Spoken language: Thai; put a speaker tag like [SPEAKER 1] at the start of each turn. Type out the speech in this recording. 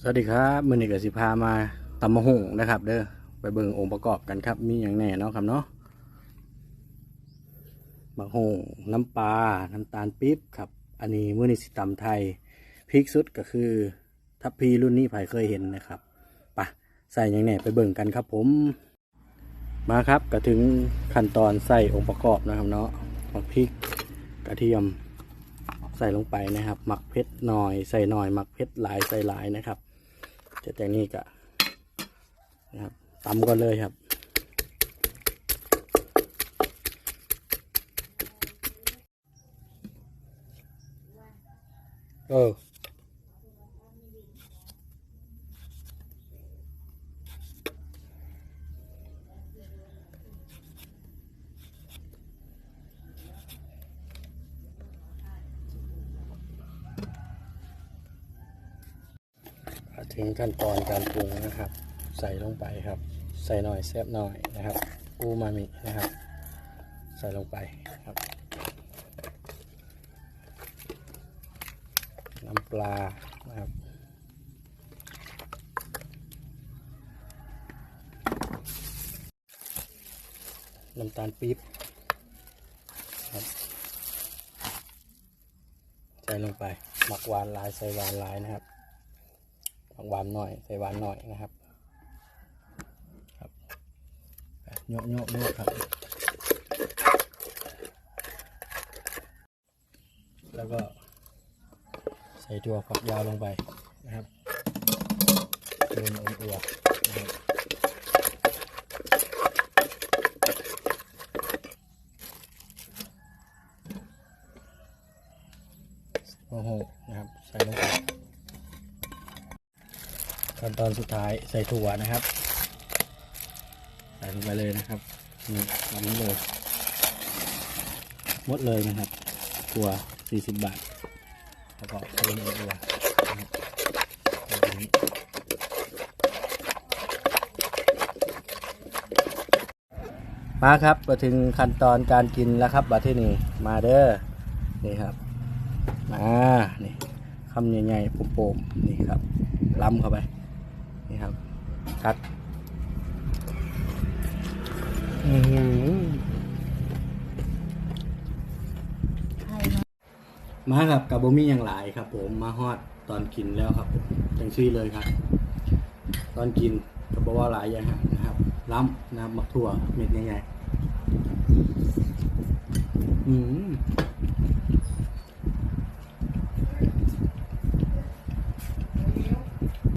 [SPEAKER 1] สวัสดีครับมือนี้ก็สิพามาตำมะฮุ่งนะครับ เด้อไปเบิ่งองค์ประกอบกันครับ มีอย่างแน่เนาะครับเนาะมะฮุ่งน้ำปลาน้ำตาลปี๊บครับ อันนี้มือนี้สิตำไทยพริกสุดก็คือ ทัพพีรุ่นนี้ไผเคยเห็นนะครับปะใส่อย่างแน่ไปเบิ่งกันครับ ผม มาครับก็ถึงขั้นตอนใส่องค์ประกอบนะครับเนาะพริกกระเทียม ใส่ลงไปนะครับ หมักเพชรหน่อยใส่หน่อยหมักเพชรหลายใส่หลายนะครับจะจากนี้ก็นะครับตำก่อนเลยครับเออ ถึงขั้นตอนการปรุงนะครับ ใส่ลงไปครับ ใส่หน่อยแซบหน่อยนะครับอูมามินะครับ ใส่ลงไปครับ น้ำปลานะครับน้ำตาลปี๊บครับใส่ลงไปหมักหวานลายใส่หวานลายนะครับ หมักหวานหน่อยใส่หวานหน่อยนะครับ ครับโยกโยกโยกครับ แล้วก็ใส่ตัวฝักยาวลงไปนะครับโดนอมอวนะครับโอ้โหนะครับ ใส่ลงไป ขั้นตอนสุดท้ายใส่ถั่วนะครับ ใส่ลงไปเลยนะครับนี่แบบนี้เลยหมดเลยนะครับ ถั่ว40 บาท แล้วก็เพิ่มเอวนะครับแบบนี้มาครับมาถึงขั้นตอนการกินแล้วครับบัดที่นี่มาเด้อนี่ครับ มา นี่คำใหญ่ๆโป่งๆนี่ครับล้ำเข้าไป นี่ครับกัดอื้อหือมาครับกับบ่มีอย่างหลายครับ ผมมาฮอดตอนกินแล้วครับผมจังซี่เลยครับ ตอนกินก็บอกว่าหลายอย่างฮะนะครับล้ำนะครับมักถั่วเม็ดใหญ่ๆอืม